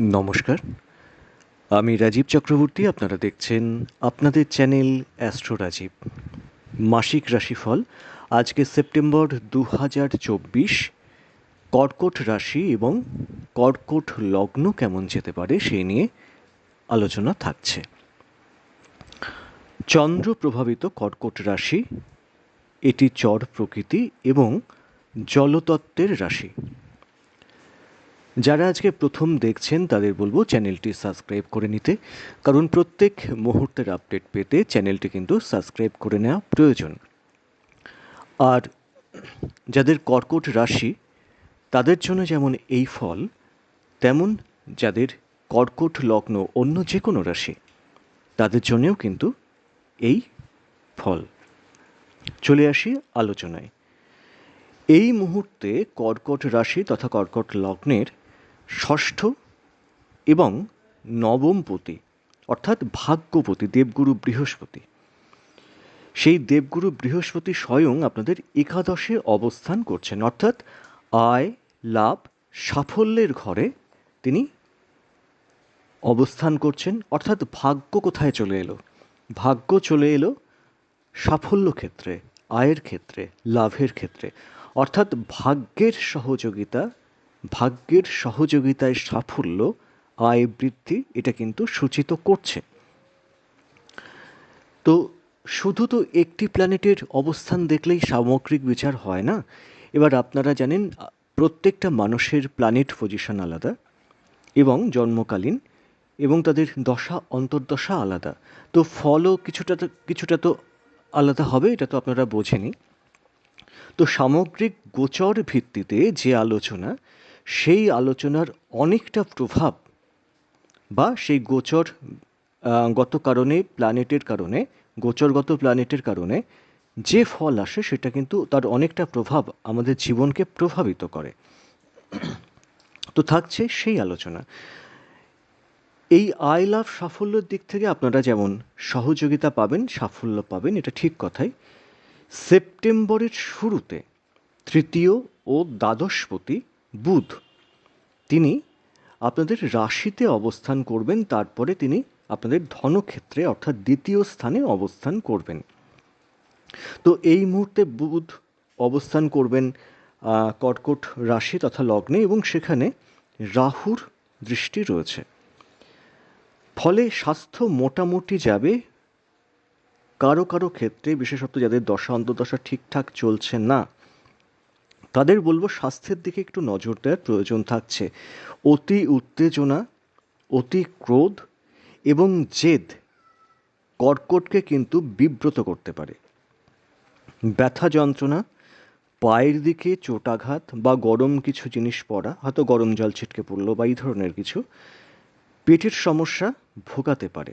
নমস্কার। আমি রাজীব চক্রবর্তী, আপনারা দেখছেন আপনাদের চ্যানেল অ্যাস্ট্রো রাজীব। মাসিক রাশিফল, আজকে সেপ্টেম্বর দু হাজার চব্বিশ। কর্কট রাশি এবং কর্কট লগ্ন কেমন যেতে পারে সেই নিয়ে আলোচনা থাকছে। চন্দ্র প্রভাবিত কর্কট রাশি, এটি চর প্রকৃতি এবং জলতত্ত্বের রাশি। যারা আজকে প্রথম দেখছেন, তাদের বলব চ্যানেলটি সাবস্ক্রাইব করে নিতে। কারণ প্রত্যেক মুহূর্তের আপডেট পেতে চ্যানেলটি কিন্তু সাবস্ক্রাইব করে নেওয়া প্রয়োজন। আর যাদের কর্কট রাশি, তাদের জন্য যেমন এই ফল, তেমন যাদের কর্কট লগ্ন অন্য যে কোনো রাশি, তাদের জন্যেও কিন্তু এই ফল। চলে আসি আলোচনায়। এই মুহূর্তে কর্কট রাশি তথা কর্কট লগ্নের ষষ্ঠ এবং নবমপতি, অর্থাৎ ভাগ্যপতি, দেবগুরু বৃহস্পতি। সেই দেবগুরু বৃহস্পতি স্বয়ং আপনাদের একাদশে অবস্থান করছেন, অর্থাৎ আয়, লাভ, সাফল্যের ঘরে তিনি অবস্থান করছেন, অর্থাৎ ভাগ্য কোথায় চলে এলো? ভাগ্য চলে এলো সাফল্য ক্ষেত্রে, আয়ের ক্ষেত্রে, লাভের ক্ষেত্রে। অর্থাৎ ভাগ্যের সহযোগিতা ভাগ্যের সহযোগিতায় সাফল্য, আয় বৃদ্ধি, এটা কিন্তু সূচিত করছে। তো শুধু তো একটি প্ল্যানেটের অবস্থান দেখলেই সামগ্রিক বিচার হয় না? এবার আপনারা জানেন, প্রত্যেকটা মানুষের প্ল্যানেট পজিশন আলাদা এবং জন্মকালীন এবং তাদের দশা, অন্তর্দশা আলাদা। তো ফলও কিছুটা তো কিছুটা তো আলাদা হবে, এটা তো আপনারা বোঝেনি তো সামগ্রিক গোচর ভিত্তিতে যে আলোচনা সেই আলোচনার অনেকটা প্রভাব বা সেই গোচর গত কারণে প্ল্যানেটের কারণে, গোচরগত প্ল্যানেটের কারণে যে ফল আসে সেটা কিন্তু তার অনেকটা প্রভাব আমাদের জীবনকে প্রভাবিত করে। তো থাকছে সেই আলোচনা। এই আই লাভ সাফল্যের দিক থেকে আপনারা যেমন সহযোগিতা পাবেন, সাফল্য পাবেন, এটা ঠিক কথাই। সেপ্টেম্বরের শুরুতে তৃতীয় ও দ্বাদশপতি বুধ। তিনি আপনাদের রাশিতে অবস্থান করবেন, তারপরে তিনি আপনাদের ধনক্ষেত্রে, অর্থাৎ দ্বিতীয় স্থানে অবস্থান করবেন। তো এই মুহূর্তে বুধ অবস্থান করবেন কর্কট রাশি তথা লগ্নে এবং সেখানে রাহুর দৃষ্টি রয়েছে। ফলে স্বাস্থ্য মোটামুটি যাবে। কারও কারও ক্ষেত্রে, বিশেষত যাদের দশা অন্তদশা ঠিকঠাক চলছে না তাদের বলব স্বাস্থ্যের দিকে একটু নজর দেওয়ার প্রয়োজন থাকছে। অতি উত্তেজনা, অতি ক্রোধ এবং জেদ কর্কটকে কিন্তু বিব্রত করতে পারে। ব্যথা যন্ত্রণা, পায়ের দিকে চোটাঘাত বা গরম কিছু জিনিস পড়া, হয়তো গরম জল ছিটকে পড়ল বা এই ধরনের কিছু, পেটের সমস্যা ভোগাতে পারে।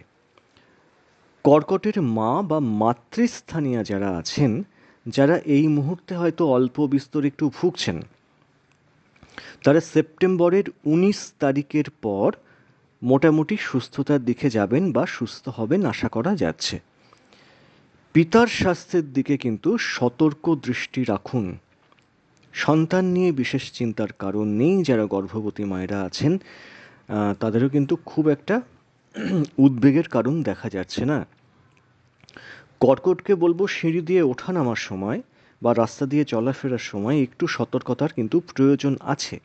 কর্কটের মা বা মাতৃস্থানীয় যারা আছেন যারা এই মুহূর্তে হয়তো অল্প বিস্তর একটু ভুগছেন, তারা সেপ্টেম্বরের উনিশ তারিখের পর মোটামুটি সুস্থতার দিকে যাবেন বা সুস্থ হবেন আশা করা যাচ্ছে। পিতার স্বাস্থ্যের দিকে কিন্তু সতর্ক দৃষ্টি রাখুন। সন্তান নিয়ে বিশেষ চিন্তার কারণ নেই, যারা গর্ভবতী মায়েরা আছেন তাদেরও কিন্তু খুব একটা উদ্বেগের কারণ দেখা যাচ্ছে না। কর্কটকে বলব সিঁড়ি দিয়ে ওঠা নামার সময় বা রাস্তা দিয়ে চলাফেরার সময় একটু সতর্কতার কিন্তু প্রয়োজন আছে।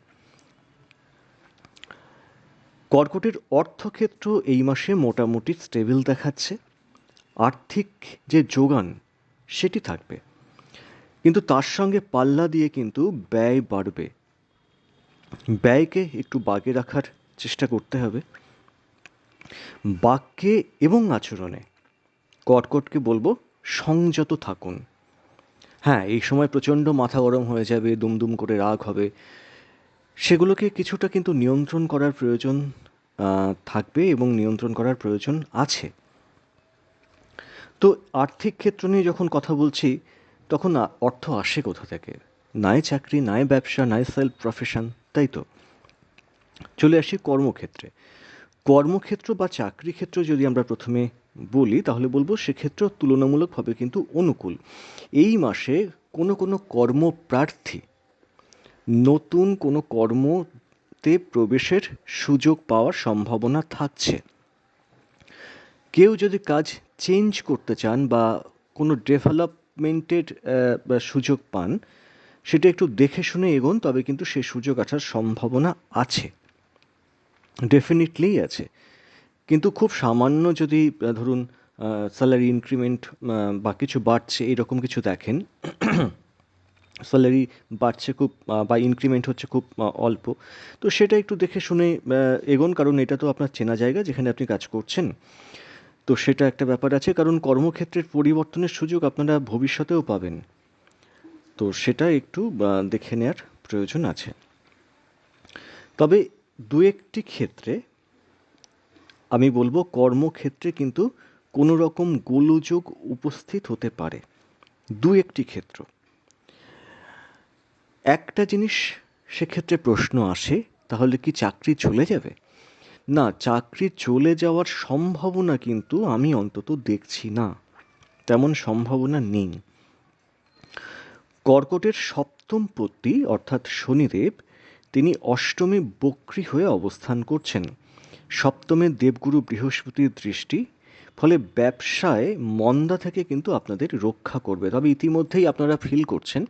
কর্কটের অর্থক্ষেত্র এই মাসে মোটামুটি স্টেবিল দেখাচ্ছে। আর্থিক যে যোগান, সেটি থাকবে। কিন্তু তার সঙ্গে পাল্লা দিয়ে কিন্তু ব্যয় বাড়বে। ব্যয়কে একটু বাগে রাখার চেষ্টা করতে হবে। বাক্যে এবং আচরণে কটকটকে বলব, সংযত থাকুন। হ্যাঁ এই সময় প্রচণ্ড মাথা গরম হয়ে যাবে, দুমদুম করে রাগ হবে। সেগুলোকে কিছুটা কিন্তু নিয়ন্ত্রণ করার প্রয়োজন থাকবে এবং নিয়ন্ত্রণ করার প্রয়োজন আছে। তো আর্থিক ক্ষেত্র নিয়ে যখন কথা বলছি, তখন অর্থ আসে কোথা থেকে? নাই চাকরি, নাই ব্যবসা, নাই সেলফ প্রফেশন তাই তো? চলে আসি কর্মক্ষেত্রে। কর্মক্ষেত্র বা চাকরি ক্ষেত্র যদি আমরা প্রথমে বলি, তাহলে বলব সেক্ষেত্রে তুলনামূলকভাবে কিন্তু অনুকূল। এই মাসে কোনো কোনো কর্মপ্রার্থী নতুন কোনো কর্ম মুহূর্তে প্রবেশের সুযোগ পাওয়ার সম্ভাবনা থাকছে। কেউ যদি কাজ চেঞ্জ করতে চান বা কোনো ডেভেলপমেন্টের সুযোগ পান, সেটা একটু দেখে শুনে এগোন, তবে কিন্তু সেই সুযোগ আসার সম্ভাবনা আছে। ডেফিনেটলিই আছে। কিন্তু খুব সামান্য যদি ধরুন স্যালারি ইনক্রিমেন্ট বা কিছু বাড়ছে, এরকম কিছু দেখেন স্যালারি বাড়ছে খুব বা ইনক্রিমেন্ট হচ্ছে খুব অল্প, তো সেটা একটু দেখে শুনে এগোন, কারণ এটা তো আপনার চেনা জায়গা যেখানে আপনি কাজ করছেন। তো সেটা একটা ব্যাপার আছে, কারণ কর্মক্ষেত্রের পরিবর্তনের সুযোগ আপনারা ভবিষ্যতেও পাবেন। তো সেটা একটু দেখে নেওয়ার প্রয়োজন আছে। তবে দু একটি ক্ষেত্রে আমি বলব কর্মক্ষেত্রে কিন্তু কোনো রকম গোলযোগ উপস্থিত হতে পারে। দু একটি ক্ষেত্র। একটা জিনিস সেক্ষেত্রে প্রশ্ন আসে, তাহলে কি চাকরি চলে যাবে? না, চাকরি চলে যাওয়ার সম্ভাবনা কিন্তু আমি অন্তত দেখছি না। তেমন সম্ভাবনা নেই। কর্কটের সপ্তম পত্তি অর্থাৎ শনিদেব, তিনি অষ্টমে বক্রী হয়ে অবস্থান করছেন। সপ্তমে দেবগুরু বৃহস্পতির দৃষ্টি, ফলে ব্যবসায় মন্দা থেকে কিন্তু আপনাদের রক্ষা করবে। তবে ইতিমধ্যেই আপনারা ফিল করছেন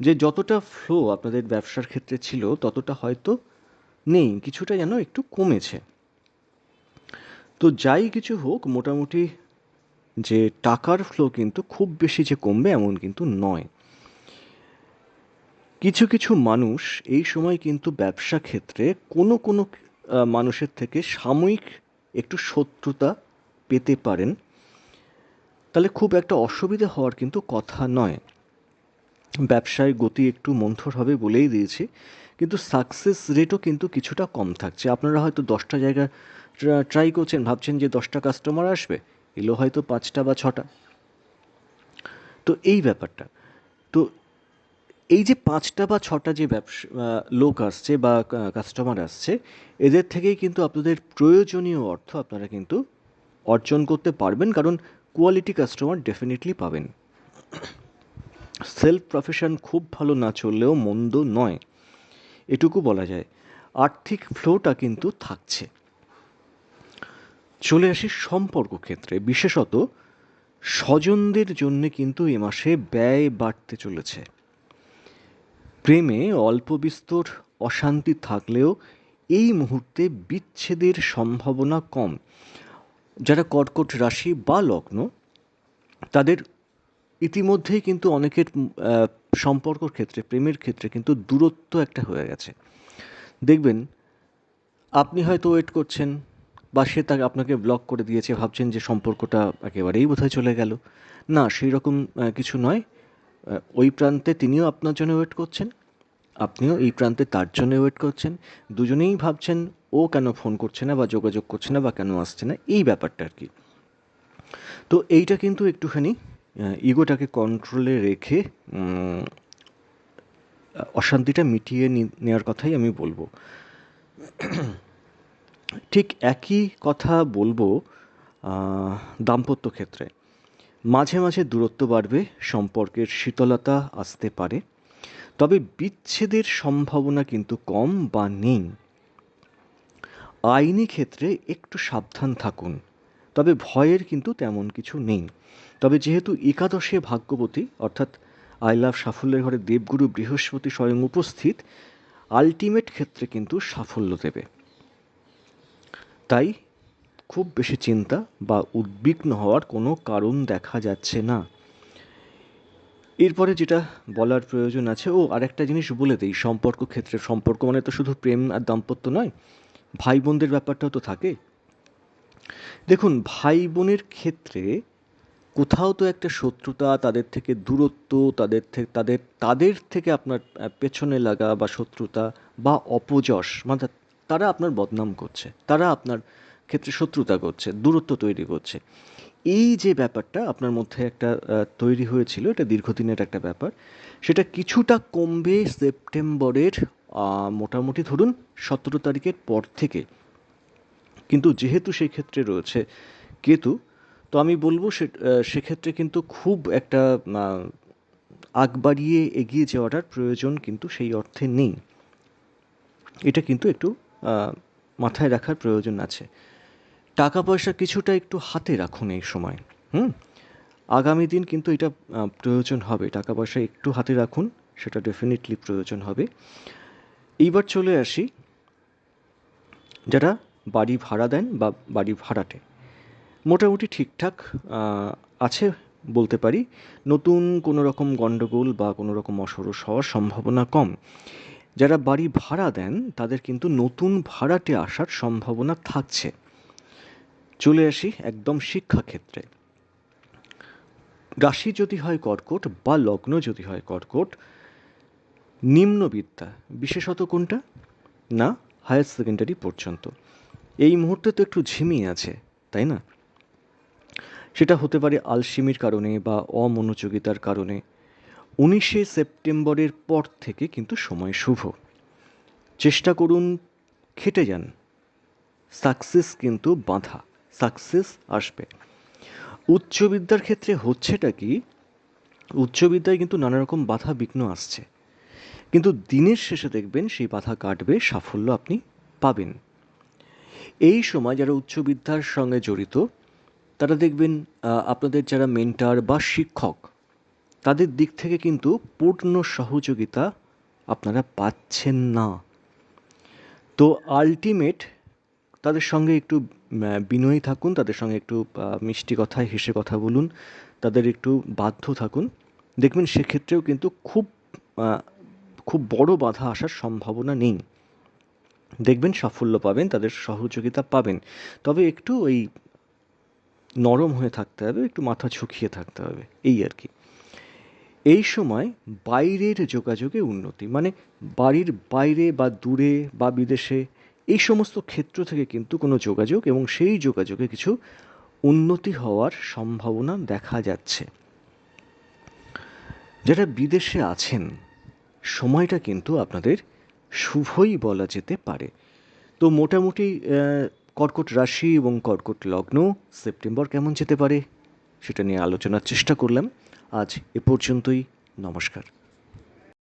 যে যতটা ফ্লো আপনাদের ব্যবসার ক্ষেত্রে ছিল, ততটা হয়তো নেই, কিছুটা যেন একটু কমেছে। তো যাই কিছু হোক, মোটামুটি যে টাকার ফ্লো কিন্তু খুব বেশি যে কমবে এমন কিন্তু নয়। কিছু কিছু মানুষ এই সময় কিন্তু ব্যবসা ক্ষেত্রে কোনো কোনো মানুষের থেকে সাময়িক একটু শত্রুতা পেতে পারেন, তাহলে খুব একটা অসুবিধা হওয়ার কিন্তু কথা নয়। ব্যবসায় গতি একটু মন্থর হবে বলেই দিয়েছি, কিন্তু সাকসেস রেটও কিন্তু কিছুটা কম থাকছে। আপনারা হয়তো দশটা জায়গা ট্রাই করছেন, ভাবছেন যে দশটা কাস্টমার আসবে, এলো হয়তো পাঁচটা বা ছটা। তো এই ব্যাপারটা। তো এই যে পাঁচটা বা ছটা যে ব্যবসা লোক আসছে বা কাস্টমার আসছে, এদের থেকেই কিন্তু আপনাদের প্রয়োজনীয় অর্থ আপনারা কিন্তু অর্জন করতে পারবেন, কারণ কোয়ালিটি কাস্টমার ডেফিনেটলি পাবেন। সেলফ প্রফেশন খুব ভালো না চললেও মন্দ নয়। এটুকু বলা যায়, আর্থিক ফ্লোটা কিন্তু থাকছে। চলে আসি সম্পর্ক ক্ষেত্রে, বিশেষত স্বজনদের জন্য কিন্তু এ মাসে ব্যয় বাড়তে চলেছে। প্রেমে অল্প বিস্তর অশান্তি থাকলেও এই মুহূর্তে বিচ্ছেদের সম্ভাবনা কম। যারা কর্কট রাশি বা লগ্ন, তাদের ইতিমধ্যেই কিন্তু অনেকের সম্পর্কর ক্ষেত্রে, প্রেমের ক্ষেত্রে কিন্তু দূরত্ব একটা হয়ে গেছে। দেখবেন, আপনি হয়তো ওয়েট করছেন বা সে তাকে আপনাকে ব্লক করে দিয়েছে, ভাবছেন যে সম্পর্কটা একেবারেই বোধহয় চলে গেল। না সেই রকম কিছু নয়। ওই প্রান্তে তিনিও আপনার জন্য ওয়েট করছেন? আপনিও এই প্রান্তে তার জন্য ওয়েট করছেন? দুজনেই ভাবছেন, ও কেন ফোন করছে না বা যোগাযোগ করছে না বা কেন আসছে না? এই ব্যাপারটা আর কি। তো এইটা কিন্তু একটুখানি ইগোটাকে কন্ট্রোলে রেখে অশান্তিটা মিটিয়ে নেওয়ার কথাই আমি বলব। ঠিক একই কথা বলব দাম্পত্য ক্ষেত্রে। মাঝে মাঝে দূরত্ব বাড়বে, সম্পর্কের শীতলতা আসতে পারে। তবে বিচ্ছেদের সম্ভাবনা কিন্তু কম বা নেই। আইনি ক্ষেত্রে একটু সাবধান থাকুন, তবে ভয়ের কিন্তু তেমন কিছু নেই। তবে যেহেতু একাদশে ভাগ্যবতী, অর্থাৎ আই লাভ সাফল্যের ঘরে দেবগুরু বৃহস্পতি স্বয়ং উপস্থিত, আলটিমেট ক্ষেত্রে কিন্তু সাফল্য দেবে। তাই খুব বেশি চিন্তা বা উদ্বিগ্ন হওয়ার কোনো কারণ দেখা যাচ্ছে না। এরপরে যেটা বলার প্রয়োজন আছে, ও আরেকটা জিনিস বলে দিই, সম্পর্ক ক্ষেত্রে। সম্পর্ক মানে তো শুধু প্রেম আর দাম্পত্য নয় ভাই বোনদের ব্যাপারটাও তো থাকে। দেখুন ভাই বোনের ক্ষেত্রে কোথাও তো একটা শত্রুতা, তাদের থেকে দূরত্ব, তাদের থেকে তাদের তাদের থেকে আপনার পেছনে লাগা বা শত্রুতা বা অপযশ মানে তারা আপনার বদনাম করছে, তারা আপনার ক্ষেত্রে শত্রুতা করছে, দূরত্ব তৈরি করছে। এই যে ব্যাপারটা আপনার মধ্যে একটা তৈরি হয়েছিল, এটা দীর্ঘদিনের একটা ব্যাপার, সেটা কিছুটা কমবে সেপ্টেম্বরের মোটামুটি ধরুন সতেরো তারিখের পর থেকে। কিন্তু যেহেতু সেই ক্ষেত্রে রয়েছে কেতু, তো আমি বলব সে সেক্ষেত্রে কিন্তু খুব একটা আগ বাড়িয়ে এগিয়ে যাওয়াটার প্রয়োজন কিন্তু সেই অর্থে নেই। এটা কিন্তু একটু মাথায় রাখার প্রয়োজন আছে। টাকা পয়সা কিছুটা একটু হাতে রাখুন এই সময়, হুম? আগামী দিন কিন্তু এটা প্রয়োজন হবে। টাকা পয়সা একটু হাতে রাখুন, সেটা ডেফিনেটলি প্রয়োজন হবে। এইবার চলে আসি, যারা বাড়ি ভাড়া দেন বা বাড়ি ভাড়াটে। মোটামুটি ঠিকঠাক আছে বলতে পারি। নতুন কোনো রকম গণ্ডগোল বা কোনো রকম অসরস হওয়ার সম্ভাবনা কম। যারা বাড়ি ভাড়া দেন, তাদের কিন্তু নতুন ভাড়াটে আসার সম্ভাবনা থাকছে। চলে আসি একদম শিক্ষাক্ষেত্রে। রাশি যদি হয় কর্কট বা লগ্ন যদি হয় কর্কট, নিম্নবিদ্যা বিশেষত কোনটা? না, হায়ার সেকেন্ডারি পর্যন্ত। এই মুহূর্তে তো একটু ঝিমিয়ে আছে, তাই না? সেটা হতে পারে আলসিমির কারণে বা অমনোযোগিতার কারণে। উনিশে সেপ্টেম্বরের পর থেকে কিন্তু সময় শুভ। চেষ্টা করুন, খেটে যান। সাকসেস কিন্তু বাঁধা। সাকসেস আসবে। উচ্চবিদ্যার ক্ষেত্রে হচ্ছেটা কি? উচ্চবিদ্যায় কিন্তু নানা রকম বাধা বিঘ্ন আসছে। কিন্তু দিনের শেষে দেখবেন সেই বাধা কাটবে, সাফল্য আপনি পাবেন। এই সময় যারা উচ্চবিদ্যার সঙ্গে জড়িত, তারা দেখবেন আপনাদের যারা মেন্টার বা শিক্ষক, তাদের দিক থেকে কিন্তু পূর্ণ সহযোগিতা আপনারা পাচ্ছেন না। তো আলটিমেট তাদের সঙ্গে একটু বিনয়ী থাকুন, তাদের সঙ্গে একটু মিষ্টি কথায় হেসে কথা বলুন, তাদের একটু বাধ্য থাকুন। দেখবেন সেক্ষেত্রেও কিন্তু খুব খুব বড় বাধা আসার সম্ভাবনা নেই। দেখবেন সাফল্য পাবেন, তাদের সহযোগিতা পাবেন। তবে একটু ওই নরম হয়ে থাকতে হবে, একটু মাথা ঝুঁকিয়ে থাকতে হবে, এই আর কি। এই সময় বাইরের যোগাযোগে উন্নতি মানে বাড়ির বাইরে বা দূরে বা বিদেশে এই সমস্ত ক্ষেত্র থেকে কিন্তু কোনো যোগাযোগ এবং সেই যোগাযোগে কিছু উন্নতি হওয়ার সম্ভাবনা দেখা যাচ্ছে। যারা বিদেশে আছেন, সময়টা কিন্তু আপনাদের শুভই বলা যেতে পারে। তো মোটামুটি কর্কট রাশি এবং কর্কট লগ্ন সেপ্টেম্বর কেমন যেতে পারে, সেটা নিয়ে আলোচনার চেষ্টা করলাম। আজ এ পর্যন্তই, নমস্কার।